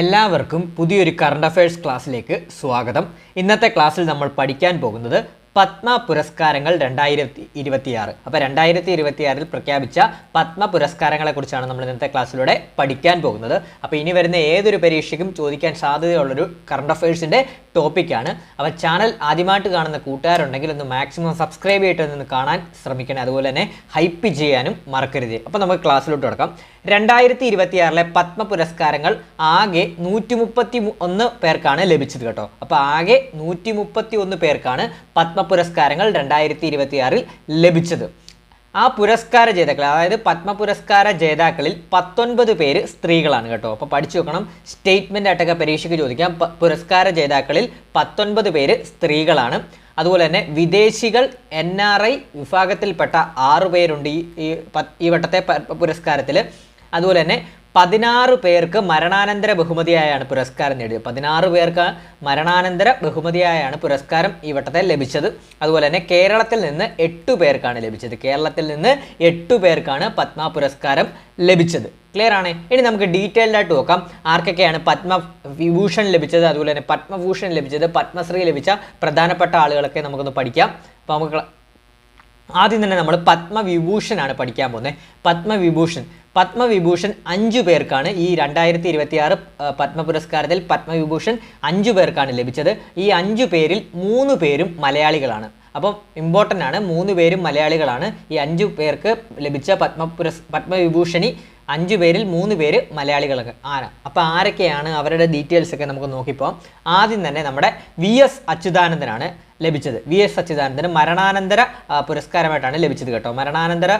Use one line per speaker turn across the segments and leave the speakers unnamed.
എല്ലാവർക്കും പുതിയൊരു current affairs ക്ലാസ്സിലേക്ക് സ്വാഗതം ഇന്നത്തെ ക്ലാസ്സിൽ നമ്മൾ പഠിക്കാൻ പോകുന്നത് പത്മ പുരസ്കാരങ്ങൾ രണ്ടായിരത്തി ഇരുപത്തിയാറ് അപ്പോൾ രണ്ടായിരത്തി ഇരുപത്തിയാറിൽ പ്രഖ്യാപിച്ച പത്മ പുരസ്കാരങ്ങളെക്കുറിച്ചാണ് നമ്മൾ ഇന്നത്തെ ക്ലാസ്സിലൂടെ പഠിക്കാൻ പോകുന്നത് അപ്പോൾ ഇനി വരുന്ന ഏതൊരു പരീക്ഷയ്ക്കും ചോദിക്കാൻ സാധ്യതയുള്ളൊരു കറണ്ട് അഫയേഴ്സിൻ്റെ ടോപ്പിക്കാണ് അപ്പോൾ ചാനൽ ആദ്യമായിട്ട് കാണുന്ന കൂട്ടുകാരുണ്ടെങ്കിൽ ഒന്ന് മാക്സിമം സബ്സ്ക്രൈബ് ചെയ്തിട്ട് ഒന്ന് കാണാൻ ശ്രമിക്കണം അതുപോലെ തന്നെ ഹൈപ്പ് ചെയ്യാനും മറക്കരുത് അപ്പോൾ നമുക്ക് ക്ലാസ്സിലോട്ട് തുടക്കാം രണ്ടായിരത്തി ഇരുപത്തിയാറിലെ പത്മ പുരസ്കാരങ്ങൾ ആകെ നൂറ്റി മുപ്പത്തി ഒന്ന് പേർക്കാണ് ലഭിച്ചത് കേട്ടോ അപ്പോൾ ആകെ നൂറ്റി മുപ്പത്തി ഒന്ന് പേർക്കാണ് പത്മ പുരസ്കാരങ്ങൾ രണ്ടായിരത്തി ഇരുപത്തിയാറിൽ ലഭിച്ചത് ആ പുരസ്കാര ജേതാക്കൾ അതായത് പത്മ പുരസ്കാര ജേതാക്കളിൽ പത്തൊൻപത് പേര് സ്ത്രീകളാണ് കേട്ടോ അപ്പോൾ പഠിച്ചു വെക്കണം സ്റ്റേറ്റ്മെൻ്റ് ആയിട്ടൊക്കെ പരീക്ഷയ്ക്ക് ചോദിക്കാം പുരസ്കാര ജേതാക്കളിൽ പത്തൊൻപത് പേര് സ്ത്രീകളാണ് അതുപോലെ തന്നെ വിദേശികൾ എൻ ആർ ഐ വിഭാഗത്തിൽപ്പെട്ട ആറു പേരുണ്ട് ഈ ഈ വട്ടത്തെ പുരസ്കാരത്തിൽ അതുപോലെ തന്നെ പതിനാറ് പേർക്ക് മരണാനന്തര ബഹുമതിയായാണ് പുരസ്കാരം നേടിയത് പതിനാറ് പേർക്ക് മരണാനന്തര ബഹുമതിയായാണ് പുരസ്കാരം ഈ വട്ടത്തെ ലഭിച്ചത് അതുപോലെ തന്നെ കേരളത്തിൽ നിന്ന് എട്ടു പേർക്കാണ് ലഭിച്ചത് കേരളത്തിൽ നിന്ന് എട്ടു പേർക്കാണ് പത്മ പുരസ്കാരം ലഭിച്ചത് ക്ലിയർ ആണ് ഇനി നമുക്ക് ഡീറ്റെയിൽഡ് ആയിട്ട് നോക്കാം ആർക്കൊക്കെയാണ് പത്മ വിഭൂഷൺ ലഭിച്ചത് അതുപോലെ തന്നെ പത്മഭൂഷൺ ലഭിച്ചത് പത്മശ്രീ ലഭിച്ച പ്രധാനപ്പെട്ട ആളുകളൊക്കെ നമുക്കൊന്ന് പഠിക്കാം അപ്പോൾ നമുക്ക് ആദ്യം തന്നെ നമ്മൾ പത്മവിഭൂഷണാണ് പഠിക്കാൻ പോകുന്നത് പത്മവിഭൂഷൺ പത്മവിഭൂഷൺ അഞ്ചു പേർക്കാണ് ഈ രണ്ടായിരത്തി ഇരുപത്തിയാറ് പത്മ പുരസ്കാരത്തിൽ പത്മവിഭൂഷൺ അഞ്ചു പേർക്കാണ് ലഭിച്ചത് ഈ അഞ്ചു പേരിൽ മൂന്ന് പേരും മലയാളികളാണ് അപ്പം ഇമ്പോർട്ടൻ്റ് ആണ് മൂന്ന് പേരും മലയാളികളാണ് ഈ അഞ്ചു പേർക്ക് ലഭിച്ച പത്മ പുരസ് പത്മവിഭൂഷണി അഞ്ച് പേരിൽ മൂന്ന് പേര് മലയാളികളൊക്കെ ആരാ അപ്പോൾ ആരൊക്കെയാണ് അവരുടെ ഡീറ്റെയിൽസ് ഒക്കെ നമുക്ക് നോക്കിപ്പോ ആദ്യം തന്നെ നമ്മുടെ വി എസ് അച്യുതാനന്ദനാണ് ലഭിച്ചത് വി എസ് അച്യുതാനന്ദന് മരണാനന്തര പുരസ്കാരമായിട്ടാണ് ലഭിച്ചത് കേട്ടോ മരണാനന്തര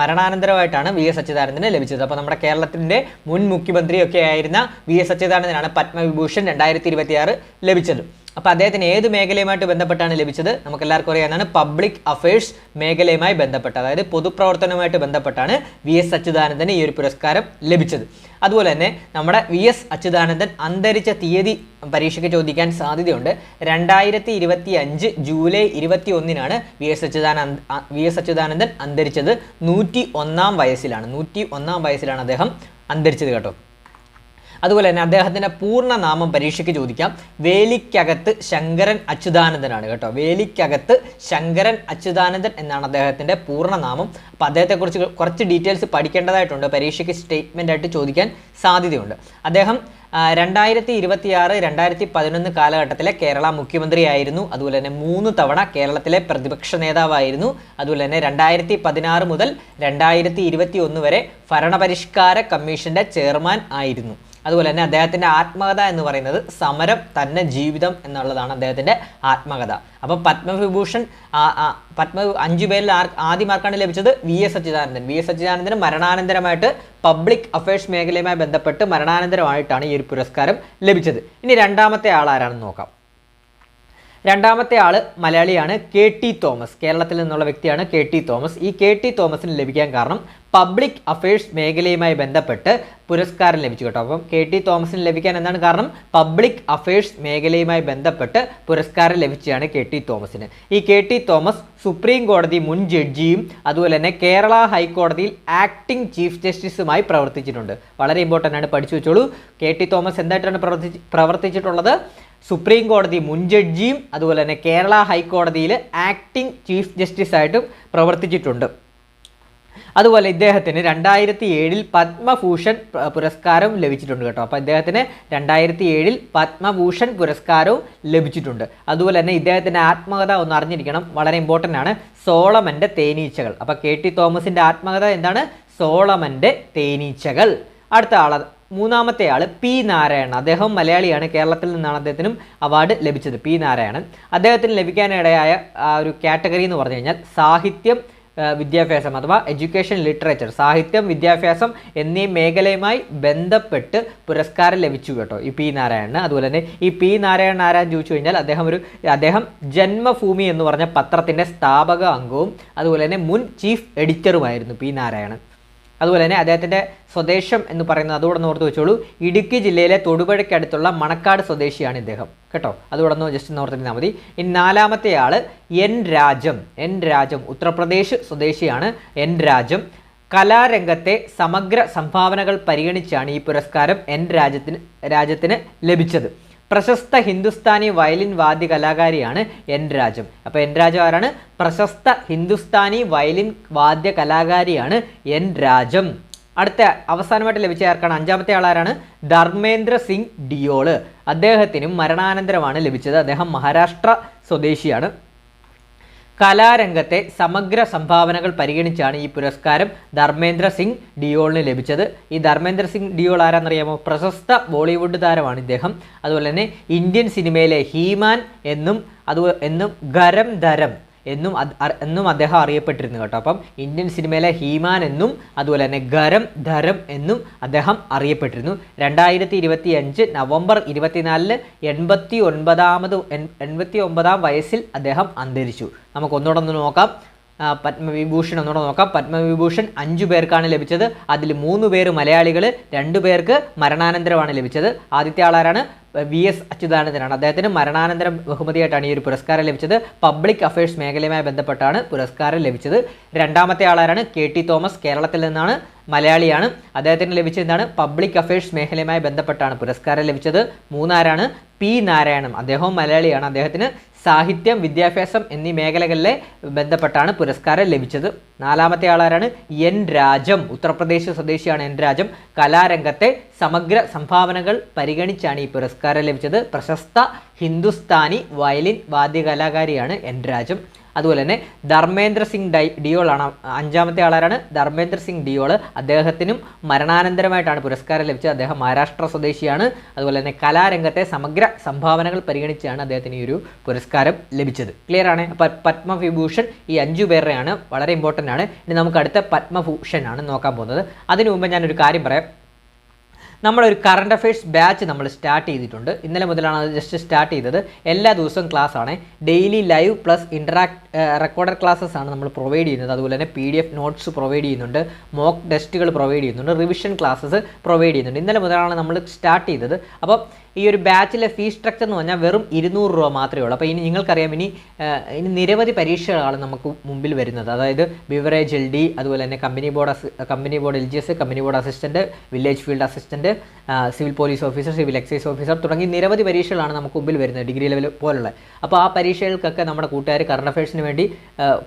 മരണാനന്തരമായിട്ടാണ് വി എസ് അച്യുതാനന്ദന് ലഭിച്ചത് അപ്പോൾ നമ്മുടെ കേരളത്തിൻ്റെ മുൻ മുഖ്യമന്ത്രിയൊക്കെ ആയിരുന്ന വി എസ് അച്യുതാനന്ദനാണ് പത്മവിഭൂഷൺ രണ്ടായിരത്തി ഇരുപത്തിയാറ് ലഭിച്ചത് അപ്പോൾ അദ്ദേഹത്തിന് ഏത് മേഖലയുമായിട്ട് ബന്ധപ്പെട്ടാണ് ലഭിച്ചത് നമുക്ക് എല്ലാവർക്കും അറിയാവുന്നതാണ് പബ്ലിക് അഫയേഴ്സ് മേഖലയുമായി ബന്ധപ്പെട്ട അതായത് പൊതുപ്രവർത്തനവുമായിട്ട് ബന്ധപ്പെട്ടാണ് വി എസ് അച്യുതാനന്ദന് ഈ ഒരു പുരസ്കാരം ലഭിച്ചത് അതുപോലെ തന്നെ നമ്മുടെ വി എസ് അച്യുതാനന്ദൻ അന്തരിച്ച തീയതി പരീക്ഷയ്ക്ക് ചോദിക്കാൻ സാധ്യതയുണ്ട് രണ്ടായിരത്തി ഇരുപത്തി അഞ്ച് ജൂലൈ ഇരുപത്തി ഒന്നിനാണ് V S Achuthananda V S Achuthanandan അന്തരിച്ചത് നൂറ്റി ഒന്നാം വയസ്സിലാണ് നൂറ്റി ഒന്നാം വയസ്സിലാണ് അദ്ദേഹം അന്തരിച്ചത് കേട്ടോ അതുപോലെ തന്നെ അദ്ദേഹത്തിൻ്റെ പൂർണ്ണനാമം പരീക്ഷയ്ക്ക് ചോദിക്കാം വേലിക്കകത്ത് ശങ്കരൻ അച്യുതാനന്ദനാണ് കേട്ടോ വേലിക്കകത്ത് ശങ്കരൻ അച്യുതാനന്ദൻ എന്നാണ് അദ്ദേഹത്തിൻ്റെ പൂർണ്ണനാമം അപ്പോൾ അദ്ദേഹത്തെക്കുറിച്ച് കുറച്ച് ഡീറ്റെയിൽസ് പഠിക്കേണ്ടതായിട്ടുണ്ട് പരീക്ഷയ്ക്ക് സ്റ്റേറ്റ്മെൻ്റ് ആയിട്ട് ചോദിക്കാൻ സാധ്യതയുണ്ട് അദ്ദേഹം രണ്ടായിരത്തി ഇരുപത്തിയാറ് രണ്ടായിരത്തി പതിനൊന്ന് കാലഘട്ടത്തിലെ കേരള മുഖ്യമന്ത്രിയായിരുന്നു അതുപോലെ തന്നെ മൂന്ന് തവണ കേരളത്തിലെ പ്രതിപക്ഷ നേതാവായിരുന്നു അതുപോലെ തന്നെ രണ്ടായിരത്തി പതിനാറ് മുതൽ രണ്ടായിരത്തി ഇരുപത്തി ഒന്ന് വരെ ഭരണപരിഷ്കാര കമ്മീഷൻ്റെ ചെയർമാൻ ആയിരുന്നു അതുപോലെ തന്നെ അദ്ദേഹത്തിൻ്റെ ആത്മകഥ എന്ന് പറയുന്നത് സമരം തന്നെ ജീവിതം എന്നുള്ളതാണ് അദ്ദേഹത്തിൻ്റെ ആത്മകഥ അപ്പോൾ പത്മവിഭൂഷൺ പത്മ അഞ്ചു പേരിൽ ആർ ആദ്യ മാർക്കാണ് ലഭിച്ചത് V S Sachidanandan V S സച്ചിദാനന്ദന് മരണാനന്തരമായിട്ട് പബ്ലിക് അഫയേഴ്സ് മേഖലയുമായി ബന്ധപ്പെട്ട് മരണാനന്തരമായിട്ടാണ് ഈ ഒരു പുരസ്കാരം ലഭിച്ചത് ഇനി രണ്ടാമത്തെ ആളാരാണെന്ന് നോക്കാം രണ്ടാമത്തെ ആൾ മലയാളിയാണ് കെ ടി തോമസ് കേരളത്തിൽ നിന്നുള്ള വ്യക്തിയാണ് കെ ടി തോമസ് ഈ കെ ടി തോമസിന് ലഭിക്കാൻ കാരണം പബ്ലിക് അഫയേഴ്സ് മേഖലയുമായി ബന്ധപ്പെട്ട് പുരസ്കാരം ലഭിച്ചു കേട്ടോ അപ്പം കെ ടി തോമസിന് ലഭിക്കാൻ എന്താണ് കാരണം പബ്ലിക് അഫയേഴ്സ് മേഖലയുമായി ബന്ധപ്പെട്ട് പുരസ്കാരം ലഭിച്ചതാണ് കെ ടി തോമസിന് ഈ കെ ടി തോമസ് സുപ്രീം കോടതി മുൻ ജഡ്ജിയും അതുപോലെ തന്നെ കേരള ഹൈക്കോടതിയിൽ ആക്ടിംഗ് ചീഫ് ജസ്റ്റിസുമായി പ്രവർത്തിച്ചിട്ടുണ്ട് വളരെ ഇമ്പോർട്ടൻ്റ് ആണ് പഠിച്ചു വെച്ചോളൂ കെ ടി തോമസ് എന്തായിട്ടാണ് പ്രവർത്തി പ്രവർത്തിച്ചിട്ടുള്ളത് സുപ്രീം കോടതി മുൻ ജഡ്ജിയും അതുപോലെ തന്നെ കേരള ഹൈക്കോടതിയിൽ ആക്ടിംഗ് ചീഫ് ജസ്റ്റിസ് ആയിട്ടും പ്രവർത്തിച്ചിട്ടുണ്ട് അതുപോലെ ഇദ്ദേഹത്തിന് രണ്ടായിരത്തി ഏഴിൽ പത്മഭൂഷൺ പുരസ്കാരം ലഭിച്ചിട്ടുണ്ട് കേട്ടോ അപ്പോൾ ഇദ്ദേഹത്തിന് രണ്ടായിരത്തി ഏഴിൽ പത്മഭൂഷൺ പുരസ്കാരവും ലഭിച്ചിട്ടുണ്ട് അതുപോലെ തന്നെ ഇദ്ദേഹത്തിൻ്റെ ആത്മകഥ ഒന്ന് അറിഞ്ഞിരിക്കണം വളരെ ഇമ്പോർട്ടൻ്റ് ആണ് സോളമൻ്റെ തേനീച്ചകൾ അപ്പോൾ കെ ടി തോമസിൻ്റെ ആത്മകഥ എന്താണ് സോളമൻ്റെ തേനീച്ചകൾ അടുത്ത ആളത് മൂന്നാമത്തെ ആൾ പി നാരായണൻ അദ്ദേഹം മലയാളിയാണ് കേരളത്തിൽ നിന്നാണ് അദ്ദേഹത്തിനും അവാർഡ് ലഭിച്ചത് പി നാരായണൻ അദ്ദേഹത്തിന് ലഭിക്കാനിടയായ ആ ഒരു കാറ്റഗറി എന്ന് പറഞ്ഞു കഴിഞ്ഞാൽ സാഹിത്യം വിദ്യാഭ്യാസം അഥവാ എഡ്യൂക്കേഷൻ ലിറ്ററേച്ചർ സാഹിത്യം വിദ്യാഭ്യാസം എന്നീ മേഖലയുമായി ബന്ധപ്പെട്ട് പുരസ്കാരം ലഭിച്ചു കേട്ടോ ഈ പി നാരായണന് അതുപോലെ തന്നെ ഈ പി നാരായണൻ ആരാൻ ചോദിച്ചു കഴിഞ്ഞാൽ അദ്ദേഹം ഒരു അദ്ദേഹം ജന്മഭൂമി എന്ന് പറഞ്ഞ പത്രത്തിൻ്റെ സ്ഥാപക അംഗവും അതുപോലെ തന്നെ മുൻ ചീഫ് എഡിറ്ററുമായിരുന്നു പി നാരായണൻ അതുപോലെ തന്നെ അദ്ദേഹത്തിൻ്റെ സ്വദേശം എന്ന് പറയുന്നത് അതുകൂടെ ഓർത്ത് വെച്ചോളൂ ഇടുക്കി ജില്ലയിലെ തൊടുപുഴയ്ക്കടുത്തുള്ള മണക്കാട് സ്വദേശിയാണ് ഇദ്ദേഹം കേട്ടോ അതുകൂടെ ജസ്റ്റ് ഓർത്തിരുന്നാൽ മതി ഇനി നാലാമത്തെ ആൾ എൻ രാജം എൻ രാജം ഉത്തർപ്രദേശ് സ്വദേശിയാണ് എൻ രാജം കലാരംഗത്തെ സമഗ്ര സംഭാവനകൾ പരിഗണിച്ചാണ് ഈ പുരസ്കാരം എൻ രാജ്യത്തിന് രാജ്യത്തിന് ലഭിച്ചത് പ്രശസ്ത ഹിന്ദുസ്ഥാനി വയലിൻ വാദ്യ കലാകാരിയാണ് എൻ രാജം അപ്പോൾ എൻ രാജം ആരാണ് പ്രശസ്ത ഹിന്ദുസ്ഥാനി വയലിൻ വാദ്യ കലാകാരിയാണ് എൻ രാജം അടുത്ത അവസാനമായിട്ട് ലഭിച്ച ആർക്കാണ് അഞ്ചാമത്തെ ആളാരാണ് ധർമ്മേന്ദ്ര സിംഗ് ഡിയോള് അദ്ദേഹത്തിനും മരണാനന്തരമാണ് ലഭിച്ചത് അദ്ദേഹം മഹാരാഷ്ട്ര സ്വദേശിയാണ് കലാരംഗത്തെ സമഗ്ര സംഭാവനകൾ പരിഗണിച്ചാണ് ഈ പുരസ്കാരം ധർമ്മേന്ദ്ര സിംഗ് ഡിയോളിന് ലഭിച്ചത് ഈ ധർമ്മേന്ദ്ര സിംഗ് ഡിയോൾ ആരാന്നറിയാമോ പ്രശസ്ത ബോളിവുഡ് താരമാണ് ഇദ്ദേഹം അതുപോലെ തന്നെ ഇന്ത്യൻ സിനിമയിലെ ഹീമാൻ എന്നും അതു എന്നും ഗരം ധരം എന്നും എന്നും അദ്ദേഹം അറിയപ്പെട്ടിരുന്നു കേട്ടോ അപ്പം ഇന്ത്യൻ സിനിമയിലെ ഹീമാൻ എന്നും അതുപോലെ തന്നെ ഗരം ധരം എന്നും അദ്ദേഹം അറിയപ്പെട്ടിരുന്നു രണ്ടായിരത്തി ഇരുപത്തി അഞ്ച് നവംബർ ഇരുപത്തിനാലിന് എൺപത്തി ഒൻപതാമത് എൺപത്തി ഒമ്പതാം വയസ്സിൽ അദ്ദേഹം അന്തരിച്ചു നമുക്ക് ഒന്നുകൂടെ ഒന്ന് നോക്കാം പത്മവിഭൂഷൺ ഒന്നുകൂടെ നോക്കാം പത്മവിഭൂഷൺ അഞ്ചു പേർക്കാണ് ലഭിച്ചത് അതിൽ മൂന്ന് പേര് മലയാളികൾ രണ്ടു പേർക്ക് മരണാനന്തരമാണ് ലഭിച്ചത് ആദ്യത്തെ ആളാരാണ് വി എസ് അച്യുതാനന്ദനാണ് അദ്ദേഹത്തിന് മരണാനന്തര ബഹുമതിയായിട്ടാണ് ഈ ഒരു പുരസ്കാരം ലഭിച്ചത് പബ്ലിക് അഫയേഴ്സ് മേഖലയുമായി ബന്ധപ്പെട്ടാണ് പുരസ്കാരം ലഭിച്ചത് രണ്ടാമത്തെ ആളാരാണ് കെ ടി തോമസ് കേരളത്തിൽ നിന്നാണ് മലയാളിയാണ് അദ്ദേഹത്തിന് ലഭിച്ചത് എന്താണ് പബ്ലിക് അഫയേഴ്സ് മേഖലയുമായി ബന്ധപ്പെട്ടാണ് പുരസ്കാരം ലഭിച്ചത് മൂന്നാരാണ് പി നാരായണൻ അദ്ദേഹവും മലയാളിയാണ് അദ്ദേഹത്തിന് സാഹിത്യം വിദ്യാഭ്യാസം എന്നീ മേഖലകളിലെ ബന്ധപ്പെട്ടാണ് പുരസ്കാരം ലഭിച്ചത് നാലാമത്തെ ആളാരാണ് എൻ രാജം ഉത്തർപ്രദേശ് സ്വദേശിയാണ് എൻ രാജം കലാരംഗത്തെ സമഗ്ര സംഭാവനകൾ പരിഗണിച്ചാണ് ഈ പുരസ്കാരം ലഭിച്ചത് പ്രശസ്ത ഹിന്ദുസ്ഥാനി വയലിൻ വാദ്യകലാകാരിയാണ് എൻ രാജം അതുപോലെ തന്നെ ധർമ്മേന്ദ്ര സിംഗ് ഡൈ ഡിയോളാണ് അഞ്ചാമത്തെ ആളാരാണ് ധർമ്മേന്ദ്ര സിംഗ് ഡിയോൾ അദ്ദേഹത്തിനും മരണാനന്തരമായിട്ടാണ് പുരസ്കാരം ലഭിച്ചത് അദ്ദേഹം മഹാരാഷ്ട്ര സ്വദേശിയാണ് അതുപോലെ തന്നെ കലാരംഗത്തെ സമഗ്ര സംഭാവനകൾ പരിഗണിച്ചാണ് അദ്ദേഹത്തിന് ഈ ഒരു പുരസ്കാരം ലഭിച്ചത് ക്ലിയർ ആണ് പത്മവിഭൂഷൺ ഈ അഞ്ചു പേരുടെയാണ് വളരെ ഇമ്പോർട്ടൻ്റ് ആണ് ഇനി നമുക്ക് അടുത്ത പത്മഭൂഷൺ ആണ് നോക്കാൻ പോകുന്നത് അതിനു മുമ്പ് ഞാനൊരു കാര്യം പറയാം നമ്മളൊരു കറണ്ട് അഫയേഴ്സ് ബാച്ച് നമ്മൾ സ്റ്റാർട്ട് ചെയ്തിട്ടുണ്ട് ഇന്നലെ മുതലാണ് അത് ജസ്റ്റ് സ്റ്റാർട്ട് ചെയ്തത് എല്ലാ ദിവസവും ക്ലാസ് ആണ് daily live plus interact recorded classes ആണ് നമ്മൾ പ്രൊവൈഡ് ചെയ്യുന്നത് അതുപോലെ തന്നെ P D F notes provide ചെയ്യുന്നുണ്ട് മോക്ക് ടെസ്റ്റുകൾ പ്രൊവൈഡ് ചെയ്യുന്നുണ്ട് റിവിഷൻ ക്ലാസ്സസ് പ്രൊവൈഡ് ചെയ്യുന്നുണ്ട് ഇന്നലെ മുതലാണ് നമ്മൾ സ്റ്റാർട്ട് ചെയ്തത് അപ്പം ഈ ഒരു ബാച്ചിലെ ഫീ സ്ട്രക്ചർ എന്ന് പറഞ്ഞാൽ വെറും ഇരുന്നൂറ് രൂപ മാത്രമേ ഉള്ളൂ അപ്പോൾ ഇനി നിങ്ങൾക്കറിയാം ഇനി ഇനി നിരവധി പരീക്ഷകളാണ് നമുക്ക് മുമ്പിൽ വരുന്നത് അതായത് ബിവറേജ് എൽ ഡി അതുപോലെ തന്നെ company board company board L G S company board assistant village field assistant civil police officer civil excise officer തുടങ്ങി നിരവധി പരീക്ഷകളാണ് നമുക്ക് മുമ്പിൽ വരുന്നത് ഡിഗ്രി ലെവൽ പോലുള്ള അപ്പോൾ ആ പരീക്ഷകൾക്കൊക്കെ നമ്മുടെ കൂട്ടുകാർ കറണ്ട് അഫയേഴ്സിന് വേണ്ടി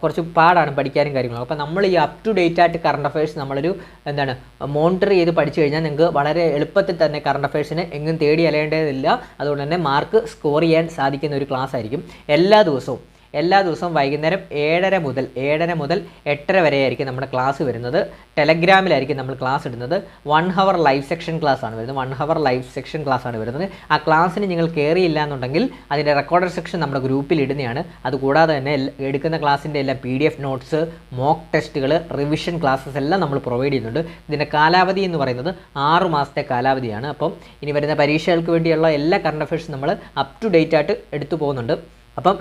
കുറച്ച് പാടാണ് പഠിക്കാനും കാര്യങ്ങളും അപ്പോൾ നമ്മൾ ഈ അപ് ടു ഡേറ്റ് ആയിട്ട് കറണ്ട് അഫയേഴ്സ് നമ്മളൊരു എന്താണ് മോണിറ്റർ ചെയ്ത് പഠിച്ചു കഴിഞ്ഞാൽ നിങ്ങൾക്ക് വളരെ എളുപ്പത്തിൽ തന്നെ കറണ്ട് അഫയേഴ്സിന് എങ്ങും തേടി അലയേണ്ടതില്ല അതുകൊണ്ട് തന്നെ മാർക്ക് സ്കോർ ചെയ്യാൻ സാധിക്കുന്ന ഒരു ക്ലാസ് ആയിരിക്കും എല്ലാ ദിവസവും എല്ലാ ദിവസവും വൈകുന്നേരം ഏഴര മുതൽ ഏഴര മുതൽ എട്ടര വരെയായിരിക്കും നമ്മുടെ ക്ലാസ് വരുന്നത് ടെലഗ്രാമിലായിരിക്കും നമ്മൾ ക്ലാസ് ഇടുന്നത് one hour live section class ആണ് വരുന്നത് one hour live section class ആണ് വരുന്നത് ആ ക്ലാസ്സിന് നിങ്ങൾ കയറിയില്ല എന്നുണ്ടെങ്കിൽ അതിൻ്റെ റെക്കോർഡർ സെക്ഷൻ നമ്മുടെ ഗ്രൂപ്പിൽ ഇടുന്നതാണ് അതുകൂടാതെ തന്നെ എടുക്കുന്ന ക്ലാസ്സിൻ്റെ എല്ലാ P D F notes mock ടെസ്റ്റുകൾ റിവിഷൻ ക്ലാസ്സസ് എല്ലാം നമ്മൾ പ്രൊവൈഡ് ചെയ്യുന്നുണ്ട് ഇതിൻ്റെ കാലാവധി എന്ന് പറയുന്നത് ആറ് മാസത്തെ കാലാവധിയാണ് അപ്പം ഇനി വരുന്ന പരീക്ഷകൾക്ക് വേണ്ടിയുള്ള എല്ലാ കറണ്ട് അഫയേഴ്സും നമ്മൾ അപ് ടു ഡേറ്റ് ആയിട്ട് എടുത്തു പോകുന്നുണ്ട് അപ്പം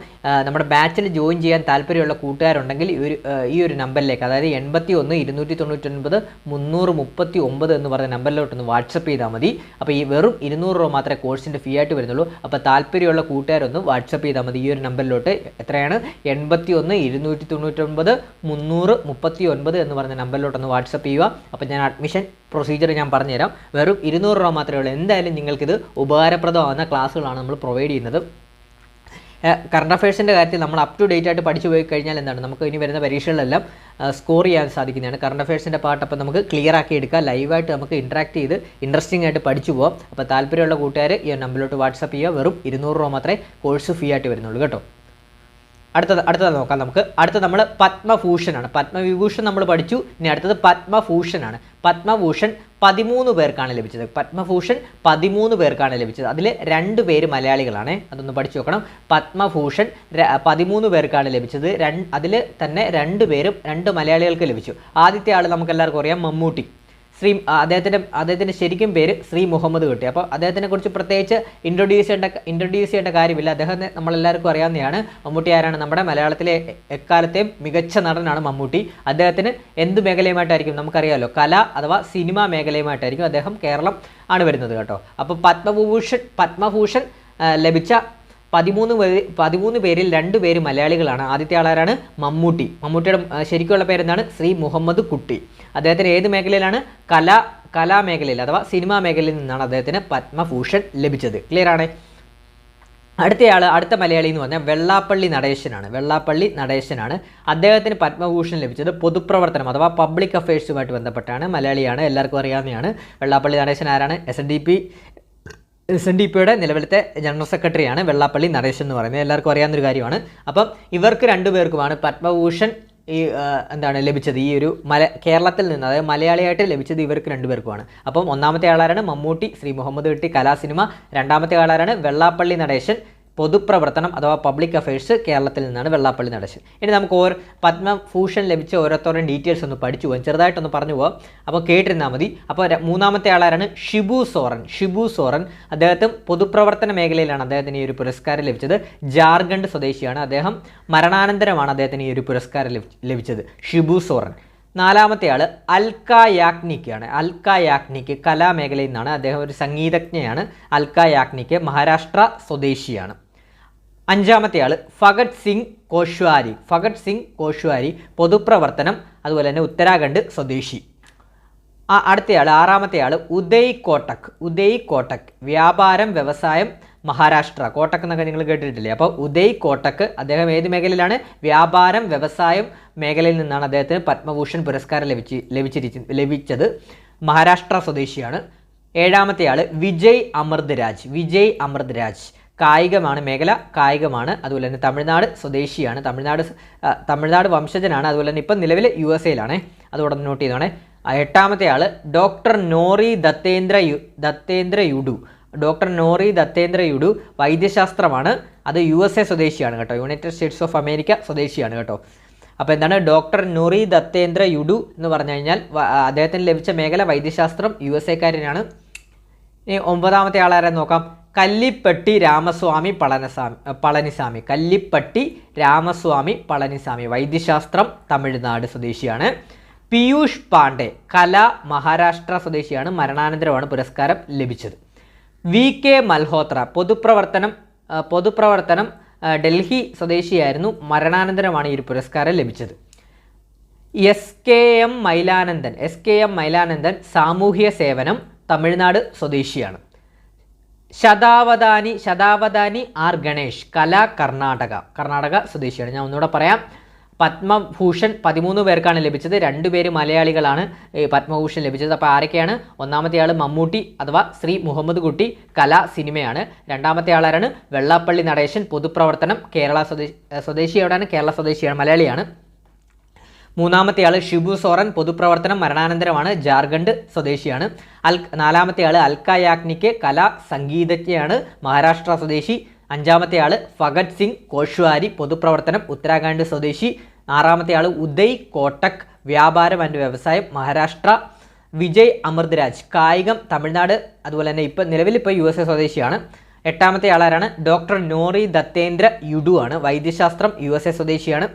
നമ്മുടെ ബാച്ചിൽ ജോയിൻ ചെയ്യാൻ താല്പര്യമുള്ള കൂട്ടുകാരുണ്ടെങ്കിൽ ഈ ഒരു ഈ ഒരു നമ്പറിലേക്ക് അതായത് എൺപത്തി ഒന്ന് ഇരുന്നൂറ്റി തൊണ്ണൂറ്റൊൻപത് മുന്നൂറ് മുപ്പത്തി ഒമ്പത് എന്ന് പറഞ്ഞ നമ്പറിലോട്ടൊന്ന് വാട്സപ്പ് ചെയ്താൽ മതി അപ്പോൾ ഈ വെറും ഇരുന്നൂറ് രൂപ മാത്രമേ കോഴ്സിൻ്റെ ഫീ ആയിട്ട് വരുന്നുള്ളൂ അപ്പോൾ താല്പര്യമുള്ള കൂട്ടുകാരൊന്ന് വാട്സപ്പ് ചെയ്താൽ മതി ഈ ഒരു നമ്പറിലോട്ട് എത്രയാണ് എൺപത്തി ഒന്ന് ഇരുന്നൂറ്റി തൊണ്ണൂറ്റൊൻപത് മുന്നൂറ് മുപ്പത്തി ഒൻപത് എന്ന് പറഞ്ഞ നമ്പറിലോട്ടൊന്ന് വാട്സപ്പ് ചെയ്യുക അപ്പോൾ ഞാൻ അഡ്മിഷൻ പ്രൊസീജിയർ ഞാൻ പറഞ്ഞുതരാം വെറും ഇരുന്നൂറ് രൂപ മാത്രമേ ഉള്ളൂ എന്തായാലും നിങ്ങൾക്കിത് ഉപകാരപ്രദമാകുന്ന ക്ലാസ്സുകളാണ് നമ്മൾ പ്രൊവൈഡ് ചെയ്യുന്നത് കറണ്ട് അഫയേഴ്സിൻ്റെ കാര്യത്തിൽ നമ്മൾ അപ് ടു ഡേറ്റ് ആയിട്ട് പഠിച്ചു പോയി കഴിഞ്ഞാൽ എന്താണ് നമുക്ക് ഇനി വരുന്ന പരീക്ഷകളിലെല്ലാം സ്കോർ ചെയ്യാൻ സാധിക്കുന്നതാണ് കറണ്ട് അഫയേഴ്സിൻ്റെ പാർട്ട് അപ്പോൾ നമുക്ക് ക്ലിയർ ആക്കി എടുക്കാം ലൈവായിട്ട് നമുക്ക് ഇൻട്രാക്ട് ചെയ്ത് ഇൻട്രസ്റ്റിംഗ് ആയിട്ട് പഠിച്ചു പോകാം അപ്പോൾ താല്പര്യമുള്ള കൂട്ടുകാർ ഈ നമ്പറിലോട്ട് വാട്സപ്പ് ചെയ്യുക വെറും ഇരുന്നൂറ് രൂപ മാത്രമേ കോഴ്സ് ഫീ ആയിട്ട് വരുന്നുള്ളൂ കേട്ടോ അടുത്തത് അടുത്തത് നോക്കാം നമുക്ക് അടുത്ത നമ്മൾ പത്മഭൂഷണാണ് പത്മവിഭൂഷൺ നമ്മൾ പഠിച്ചു ഇനി അടുത്തത് പത്മഭൂഷണാണ് പത്മഭൂഷൺ പതിമൂന്ന് പേർക്കാണ് ലഭിച്ചത് പത്മഭൂഷൺ പതിമൂന്ന് പേർക്കാണ് ലഭിച്ചത് അതിൽ രണ്ട് പേര് മലയാളികളാണ് അതൊന്ന് പഠിച്ചു നോക്കണം പത്മഭൂഷൺ പതിമൂന്ന് പേർക്കാണ് ലഭിച്ചത് രണ്ട് അതിൽ തന്നെ രണ്ട് പേരും രണ്ട് മലയാളികൾക്ക് ലഭിച്ചു ആദ്യത്തെ ആൾ നമുക്ക് എല്ലാവർക്കും അറിയാം മമ്മൂട്ടി ശ്രീ അദ്ദേഹത്തിൻ്റെ അദ്ദേഹത്തിൻ്റെ ശരിക്കും പേര് ശ്രീ മുഹമ്മദ് കുട്ടി അപ്പോൾ അദ്ദേഹത്തിനെ കുറിച്ച് പ്രത്യേകിച്ച് ഇൻട്രൊഡ്യൂസ് ചെയ്യേണ്ട ഇൻട്രൊഡ്യൂസ് ചെയ്യേണ്ട കാര്യമില്ല അദ്ദേഹം നമ്മളെല്ലാവർക്കും അറിയാവുന്നതാണ് മമ്മൂട്ടി ആരാണ് നമ്മുടെ മലയാളത്തിലെ എക്കാലത്തെയും മികച്ച നടനാണ് മമ്മൂട്ടി അദ്ദേഹത്തിന് എന്ത് മേഖലയുമായിട്ടായിരിക്കും നമുക്കറിയാമല്ലോ കല അഥവാ സിനിമ മേഖലയുമായിട്ടായിരിക്കും അദ്ദേഹം കേരളം ആണ് വരുന്നത് കേട്ടോ അപ്പോൾ പത്മഭൂഷൺ പത്മഭൂഷൺ ലഭിച്ച പതിമൂന്ന് പേര് പതിമൂന്ന് പേരിൽ രണ്ട് പേര് മലയാളികളാണ് ആദ്യത്തെ ആളാരാണ് മമ്മൂട്ടി മമ്മൂട്ടിയുടെ ശരിക്കുള്ള പേരെന്താണ് ശ്രീ മുഹമ്മദ് കുട്ടി അദ്ദേഹത്തിന് ഏത് മേഖലയിലാണ് കലാ കലാമേഖലയിൽ അഥവാ സിനിമാ മേഖലയിൽ നിന്നാണ് അദ്ദേഹത്തിന് പത്മഭൂഷൺ ലഭിച്ചത് ക്ലിയർ ആണ് അടുത്തയാൾ അടുത്ത മലയാളി എന്ന് പറഞ്ഞാൽ വെള്ളാപ്പള്ളി നടേശനാണ് വെള്ളാപ്പള്ളി നടേശനാണ് അദ്ദേഹത്തിന് പത്മഭൂഷൺ ലഭിച്ചത് പൊതുപ്രവർത്തനം അഥവാ പബ്ലിക് അഫയേഴ്സുമായിട്ട് ബന്ധപ്പെട്ടാണ് മലയാളിയാണ് എല്ലാവർക്കും അറിയാവുന്നതാണ് വെള്ളാപ്പള്ളി നടേശൻ ആരാണ് S N D P S N D പിയുടെ നിലവിലത്തെ ജനറൽ സെക്രട്ടറിയാണ് വെള്ളാപ്പള്ളി നരേശൻ എന്ന് പറയുന്നത് എല്ലാവർക്കും അറിയാവുന്നൊരു കാര്യമാണ് അപ്പം ഇവർക്ക് രണ്ടുപേർക്കുമാണ് പത്മഭൂഷൺ ഈ എന്താണ് ലഭിച്ചത് ഈ ഒരു മല കേരളത്തിൽ നിന്ന് അതായത് മലയാളിയായിട്ട് ലഭിച്ചത് ഇവർക്ക് രണ്ടുപേർക്കുമാണ് അപ്പം ഒന്നാമത്തെ ആളാരാണ് മമ്മൂട്ടി ശ്രീ മുഹമ്മദ് കുട്ടി കലാസിനിമ രണ്ടാമത്തെ ആളാരാണ് വെള്ളാപ്പള്ളി നടേശൻ പൊതുപ്രവർത്തനം അഥവാ പബ്ലിക് അഫയേഴ്സ് കേരളത്തിൽ നിന്നാണ് വെള്ളാപ്പള്ളി നടേശൻ ഇനി നമുക്ക് ഓരോ പത്മഭൂഷൺ ലഭിച്ച ഓരോരുത്തരുടെയും ഡീറ്റെയിൽസ് ഒന്ന് പഠിച്ചു പോകാം ചെറുതായിട്ടൊന്ന് പറഞ്ഞു പോകാം അപ്പോൾ കേട്ടിരുന്നാൽ മതി അപ്പോൾ മൂന്നാമത്തെ ആളാരാണ് ഷിബു സോറൻ ഷിബു സോറൻ അദ്ദേഹത്തും പൊതുപ്രവർത്തന മേഖലയിലാണ് അദ്ദേഹത്തിന് ഈ ഒരു പുരസ്കാരം ലഭിച്ചത് ജാർഖണ്ഡ് സ്വദേശിയാണ് അദ്ദേഹം മരണാനന്തരമാണ് അദ്ദേഹത്തിന് ഈ ഒരു പുരസ്കാരം ലഭിച്ചത് ഷിബു സോറൻ നാലാമത്തെ ആൾ അൽക്ക യാഗ്നിക്കാണ് അൽക്ക യാഗ്നിക്ക് കലാമേഖലയിൽ നിന്നാണ് അദ്ദേഹം ഒരു സംഗീതജ്ഞയാണ് അൽക്ക യാഗ്നിക്ക് മഹാരാഷ്ട്ര സ്വദേശിയാണ് അഞ്ചാമത്തെ ആൾ ഫഗത് സിംഗ് കോഷ്വാരി ഫഗത് സിംഗ് കോഷ്വാരി പൊതുപ്രവർത്തനം അതുപോലെ തന്നെ ഉത്തരാഖണ്ഡ് സ്വദേശി ആ അടുത്തയാൾ ആറാമത്തെയാൾ ഉദയ് കോട്ടക് ഉദയ് കോട്ടക് വ്യാപാരം വ്യവസായം മഹാരാഷ്ട്ര കോട്ടക് എന്നൊക്കെ നിങ്ങൾ കേട്ടിട്ടില്ലേ അപ്പോൾ ഉദയ് കോട്ടക് അദ്ദേഹം ഏത് മേഖലയിലാണ് വ്യാപാരം വ്യവസായം മേഖലയിൽ നിന്നാണ് അദ്ദേഹത്തിന് പത്മഭൂഷൺ പുരസ്കാരം ലഭിച്ച് ലഭിച്ചിരിക്കും ലഭിച്ചത് മഹാരാഷ്ട്ര സ്വദേശിയാണ് ഏഴാമത്തെയാൾ വിജയ് അമൃത് രാജ് വിജയ് അമൃത് രാജ് കായികമാണ് മേഖല കായികമാണ് അതുപോലെ തന്നെ തമിഴ്നാട് സ്വദേശിയാണ് തമിഴ്നാട് തമിഴ്നാട് വംശജനാണ് അതുപോലെ തന്നെ ഇപ്പം നിലവിൽ യു എസ് എയിലാണ് അതോടെ നോട്ട് ചെയ്തോണേ എട്ടാമത്തെ ആൾ doctor Nori Dattatreyudu Dattatreyudu doctor Nori Dattatreyudu വൈദ്യശാസ്ത്രമാണ് അത് യു എസ് എ സ്വദേശിയാണ് കേട്ടോ യുണൈറ്റഡ് സ്റ്റേറ്റ്സ് ഓഫ് അമേരിക്ക സ്വദേശിയാണ് കേട്ടോ അപ്പോൾ എന്താണ് ഡോക്ടർ നൂറി ദത്തേന്ദ്ര യുഡു എന്ന് പറഞ്ഞു കഴിഞ്ഞാൽ അദ്ദേഹത്തിന് ലഭിച്ച മേഖല വൈദ്യശാസ്ത്രം യു എസ് എക്കാരനാണ് ഇനി ഒമ്പതാമത്തെ ആളാരെ നോക്കാം കല്ലിപ്പട്ടി രാമസ്വാമി പളനസ്വാമി പളനിസ്വാമി കല്ലിപ്പട്ടി രാമസ്വാമി പളനിസ്വാമി വൈദ്യശാസ്ത്രം തമിഴ്നാട് സ്വദേശിയാണ് പീയൂഷ് പാണ്ഡെ കല മഹാരാഷ്ട്ര സ്വദേശിയാണ് മരണാനന്തരമാണ് പുരസ്കാരം ലഭിച്ചത് വി കെ മൽഹോത്ര പൊതുപ്രവർത്തനം പൊതുപ്രവർത്തനം ഡൽഹി സ്വദേശിയായിരുന്നു മരണാനന്തരമാണ് ഈ പുരസ്കാരം ലഭിച്ചത് S K M Mylanandan S K M Mylanandan സാമൂഹ്യ സേവനം തമിഴ്നാട് സ്വദേശിയാണ് ശതാവധാനി ശതാവധാനി ആർ ഗണേഷ് കലാ കർണാടക കർണാടക സ്വദേശിയാണ് ഞാൻ ഒന്നുകൂടെ പറയാം പത്മഭൂഷൺ പതിമൂന്ന് പേർക്കാണ് ലഭിച്ചത് രണ്ടുപേര് മലയാളികളാണ് പത്മഭൂഷൺ ലഭിച്ചത് അപ്പോൾ ആരൊക്കെയാണ് ഒന്നാമത്തെ ആൾ മമ്മൂട്ടി അഥവാ ശ്രീ മുഹമ്മദ് കുട്ടി കലാ സിനിമയാണ് രണ്ടാമത്തെ ആളാരാണ് വെള്ളാപ്പള്ളി നടേശൻ പൊതുപ്രവർത്തനം കേരള സ്വദേശി സ്വദേശി എവിടെയാണ് കേരള സ്വദേശിയാണ് മലയാളിയാണ് മൂന്നാമത്തെയാൾ ഷിബു സോറൻ പൊതുപ്രവർത്തനം മരണാനന്തരമാണ് ജാർഖണ്ഡ് സ്വദേശിയാണ് അൽ നാലാമത്തെയാൾ അൽക്ക യാഗ്നിക്ക് കലാ സംഗീതജ്ഞയാണ് മഹാരാഷ്ട്ര സ്വദേശി അഞ്ചാമത്തെ ആൾ ഫഗത് സിംഗ് കോഷ്വാരി പൊതുപ്രവർത്തനം ഉത്തരാഖണ്ഡ് സ്വദേശി ആറാമത്തെ ആൾ ഉദയ് കോട്ടക് വ്യാപാരം ആൻഡ് വ്യവസായം മഹാരാഷ്ട്ര വിജയ് അമൃത്രാജ് കായികം തമിഴ്നാട് അതുപോലെ തന്നെ ഇപ്പം നിലവിൽ ഇപ്പോൾ യു എസ് എ സ്വദേശിയാണ് എട്ടാമത്തെ ആളാരാണ് ഡോക്ടർ നോറി ദത്തേന്ദ്ര യുഡു ആണ് വൈദ്യശാസ്ത്രം യു എസ് എ സ്വദേശിയാണ്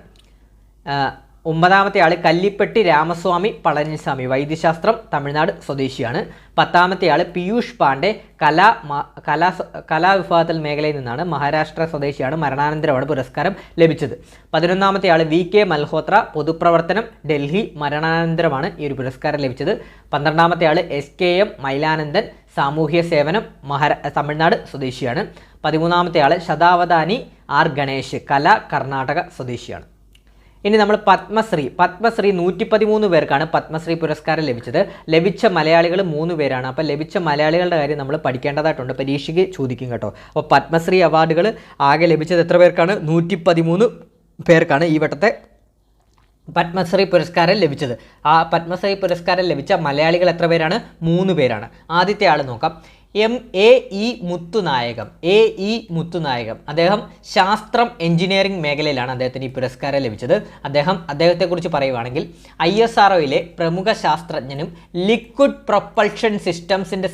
ഒമ്പതാമത്തെ ആൾ കല്ലിപ്പെട്ടി രാമസ്വാമി പളനിസ്വാമി വൈദ്യശാസ്ത്രം തമിഴ്നാട് സ്വദേശിയാണ് പത്താമത്തെ ആൾ പീയൂഷ് പാണ്ഡെ കലാ കലാ കലാവിഭാഗത്തിൽ മേഖലയിൽ നിന്നാണ് മഹാരാഷ്ട്ര സ്വദേശിയാണ് മരണാനന്തരമാണ് പുരസ്കാരം ലഭിച്ചത് പതിനൊന്നാമത്തെ ആൾ വി കെ മൽഹോത്ര പൊതുപ്രവർത്തനം ഡൽഹി മരണാനന്തരമാണ് ഈ ഒരു പുരസ്കാരം ലഭിച്ചത് പന്ത്രണ്ടാമത്തെ ആൾ എസ് കെ എം മൈലാനന്ദൻ സാമൂഹ്യ സേവനം മഹാരാ തമിഴ്നാട് സ്വദേശിയാണ് പതിമൂന്നാമത്തെ ആൾ ശതാവധാനി ആർ ഗണേഷ് കല കർണാടക സ്വദേശിയാണ് ഇനി നമ്മൾ പത്മശ്രീ പത്മശ്രീ നൂറ്റി പതിമൂന്ന് പേർക്കാണ് പത്മശ്രീ പുരസ്കാരം ലഭിച്ചത് ലഭിച്ച മലയാളികൾ മൂന്ന് പേരാണ് അപ്പോൾ ലഭിച്ച മലയാളികളുടെ കാര്യം നമ്മൾ പഠിക്കേണ്ടതായിട്ടുണ്ട് പരീക്ഷയ്ക്ക് ചോദിക്കും കേട്ടോ അപ്പോൾ പത്മശ്രീ അവാർഡുകൾ ആകെ ലഭിച്ചത് എത്ര പേർക്കാണ് നൂറ്റി പതിമൂന്ന് പേർക്കാണ് ഈ വട്ടത്തെ പത്മശ്രീ പുരസ്കാരം ലഭിച്ചത് ആ പത്മശ്രീ പുരസ്കാരം ലഭിച്ച മലയാളികൾ എത്ര പേരാണ് മൂന്ന് പേരാണ് ആദ്യത്തെ ആൾ നോക്കാം M A E Muthunayagam A E Muthunayagam അദ്ദേഹം ശാസ്ത്രം എഞ്ചിനീയറിംഗ് മേഖലയിലാണ് അദ്ദേഹത്തിന് ഈ പുരസ്കാരം ലഭിച്ചത് അദ്ദേഹം അദ്ദേഹത്തെക്കുറിച്ച് പറയുവാണെങ്കിൽ ഐ എസ് ഒയിലെ പ്രമുഖ ശാസ്ത്രജ്ഞനും ലിക്വിഡ് പ്രൊപ്പൾഷൻ സിസ്റ്റംസിൻ്റെ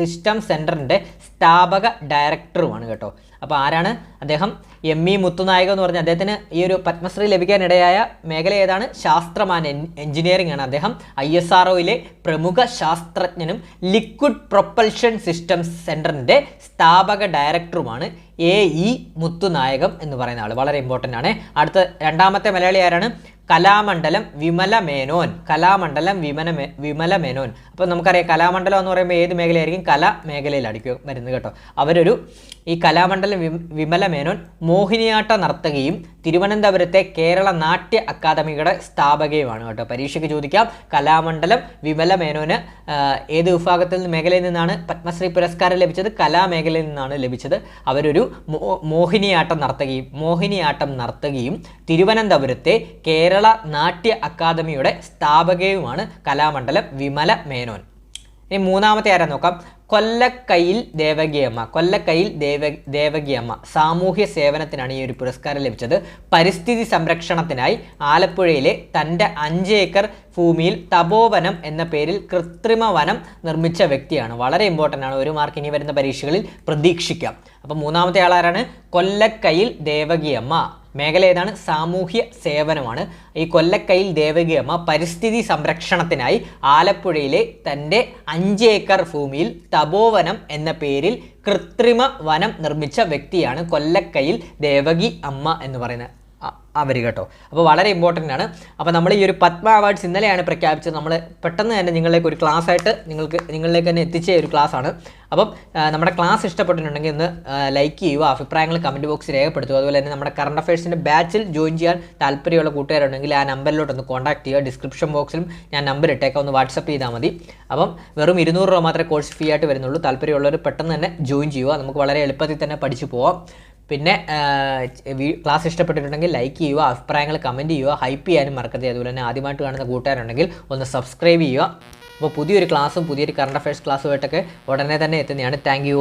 സിസ്റ്റം സെൻറ്ററിൻ്റെ സ്ഥാപക ഡയറക്ടറുമാണ് കേട്ടോ അപ്പോൾ ആരാണ് അദ്ദേഹം എം ഇ e മുത്തുനായകം എന്ന് പറഞ്ഞ അദ്ദേഹത്തിന് ഈ ഒരു പത്മശ്രീ ലഭിക്കാനിടയായ മേഖല ഏതാണ് ശാസ്ത്രമാൻ എഞ്ചിനീയറിംഗ് ആണ് അദ്ദേഹം ഐ എസ് ആർ ഒയിലെ പ്രമുഖ ശാസ്ത്രജ്ഞനും ലിക്വിഡ് പ്രൊപ്പൽഷൻ സിസ്റ്റംസ് സെൻറ്ററിൻ്റെ സ്ഥാപക ഡയറക്ടറുമാണ് എ ഇ e മുത്തുനായകം എന്ന് പറയുന്ന ആൾ വളരെ ഇമ്പോർട്ടൻ്റ് ആണ് അടുത്ത രണ്ടാമത്തെ മലയാളി ആരാണ് കലാമണ്ഡലം വിമല മേനോൻ കലാമണ്ഡലം വിമന വിമല മേനോൻ അപ്പോൾ നമുക്കറിയാം കലാമണ്ഡലം എന്ന് പറയുമ്പോൾ ഏത് മേഖലയായിരിക്കും കല മേഖലയിലായിരിക്കും വരുന്നത് കേട്ടോ അവരൊരു ഈ കലാമണ്ഡലം വിമല മേനോൻ മോഹിനിയാട്ട നർത്തകിയും തിരുവനന്തപുരത്തെ കേരള നാട്യ അക്കാദമിയുടെ സ്ഥാപകയുമാണ് കേട്ടോ പരീക്ഷയ്ക്ക് ചോദിക്കാം കലാമണ്ഡലം വിമല മേനോന് ഏത് വിഭാഗത്തിൽ നിന്ന് മേഖലയിൽ നിന്നാണ് പത്മശ്രീ പുരസ്കാരം ലഭിച്ചത് കലാമേഖലയിൽ നിന്നാണ് ലഭിച്ചത് അവരൊരു മോഹിനിയാട്ടം നടത്തുകയും മോഹിനിയാട്ടം നടത്തുകയും തിരുവനന്തപുരത്തെ കേരള നാട്യ അക്കാദമിയുടെ സ്ഥാപകയുമാണ് കലാമണ്ഡലം വിമല മേനോൻ ഇനി മൂന്നാമത്തെ ആരാ നോക്കാം കൊല്ലക്കയിൽ ദേവകിയമ്മ കൊല്ലക്കയിൽ ദേവ ദേവകിയമ്മ സാമൂഹ്യ സേവനത്തിനാണ് ഈ ഒരു പുരസ്കാരം ലഭിച്ചത് പരിസ്ഥിതി സംരക്ഷണത്തിനായി ആലപ്പുഴയിലെ തൻ്റെ അഞ്ച് ഏക്കർ ഭൂമിയിൽ തപോവനം എന്ന പേരിൽ കൃത്രിമ വനം നിർമ്മിച്ച വ്യക്തിയാണ് വളരെ ഇമ്പോർട്ടൻ്റ് ആണ് ഒരു മാർക്ക് ഇനി വരുന്ന പരീക്ഷകളിൽ പ്രതീക്ഷിക്കാം അപ്പം മൂന്നാമത്തെ ആളാരാണ് കൊല്ലക്കയിൽ ദേവകിയമ്മ മേഖല ഏതാണ് സാമൂഹ്യ സേവനമാണ് ഈ കൊല്ലക്കയിൽ ദേവകിയമ്മ പരിസ്ഥിതി സംരക്ഷണത്തിനായി ആലപ്പുഴയിലെ തൻ്റെ അഞ്ച് ഏക്കർ ഭൂമിയിൽ തപോവനം എന്ന പേരിൽ കൃത്രിമ വനം നിർമ്മിച്ച വ്യക്തിയാണ് കൊല്ലക്കയിൽ ദേവകി അമ്മ എന്ന് പറയുന്നത് അവർ കേട്ടോ അപ്പോൾ വളരെ ഇമ്പോർട്ടൻ്റ് ആണ് അപ്പോൾ നമ്മൾ ഈ ഒരു പത്മ അവാർഡ്സ് ഇന്നലെയാണ് പ്രഖ്യാപിച്ചത് നമ്മൾ പെട്ടെന്ന് തന്നെ നിങ്ങളിലേക്ക് ഒരു ക്ലാസ് ആയിട്ട് നിങ്ങൾക്ക് നിങ്ങളിലേക്ക് തന്നെ എത്തിച്ച ഒരു ക്ലാസ് ആണ് അപ്പം നമ്മുടെ ക്ലാസ് ഇഷ്ടപ്പെട്ടിട്ടുണ്ടെങ്കിൽ ഒന്ന് ലൈക്ക് ചെയ്യുക അഭിപ്രായങ്ങൾ കമൻറ്റ് ബോക്സിൽ രേഖപ്പെടുത്തുക അതുപോലെ തന്നെ നമ്മുടെ കറണ്ട് അഫയേഴ്സിൻ്റെ ബാച്ചിൽ ജോയിൻ ചെയ്യാൻ താല്പര്യമുള്ള കൂട്ടുകാരുണ്ടെങ്കിൽ ആ നമ്പറിലോട്ട് ഒന്ന് കോൺടാക്ട് ചെയ്യുക ഡിസ്ക്രിപ്ഷൻ ബോക്സിലും ഞാൻ നമ്പർ ഇട്ടേക്കാം ഒന്ന് വാട്സപ്പ് ചെയ്താൽ മതി അപ്പം വെറും ഇരുന്നൂറ് രൂപ മാത്രമേ കോഴ്സ് ഫീ ആയിട്ട് വരുന്നുള്ളൂ താല്പര്യമുള്ളവർ പെട്ടെന്ന് തന്നെ ജോയിൻ ചെയ്യുക നമുക്ക് വളരെ എളുപ്പത്തിൽ തന്നെ പഠിച്ചു പോവാം പിന്നെ ക്ലാസ് ഇഷ്ടപ്പെട്ടിട്ടുണ്ടെങ്കിൽ ലൈക്ക് ചെയ്യുക അഭിപ്രായങ്ങൾ കമൻറ്റ് ചെയ്യുക ഹൈപ്പ് ചെയ്യാനും മറക്കരുത് അതുപോലെ തന്നെ ആദ്യമായിട്ട് കാണുന്ന കൂട്ടുകാരുണ്ടെങ്കിൽ ഒന്ന് സബ്സ്ക്രൈബ് ചെയ്യുക അപ്പോൾ പുതിയൊരു ക്ലാസ്സും പുതിയൊരു കറണ്ട് അഫയേഴ്സ് ക്ലാസ്സുമായിട്ടൊക്കെ ഉടനെ തന്നെ എത്തുന്നതാണ് താങ്ക്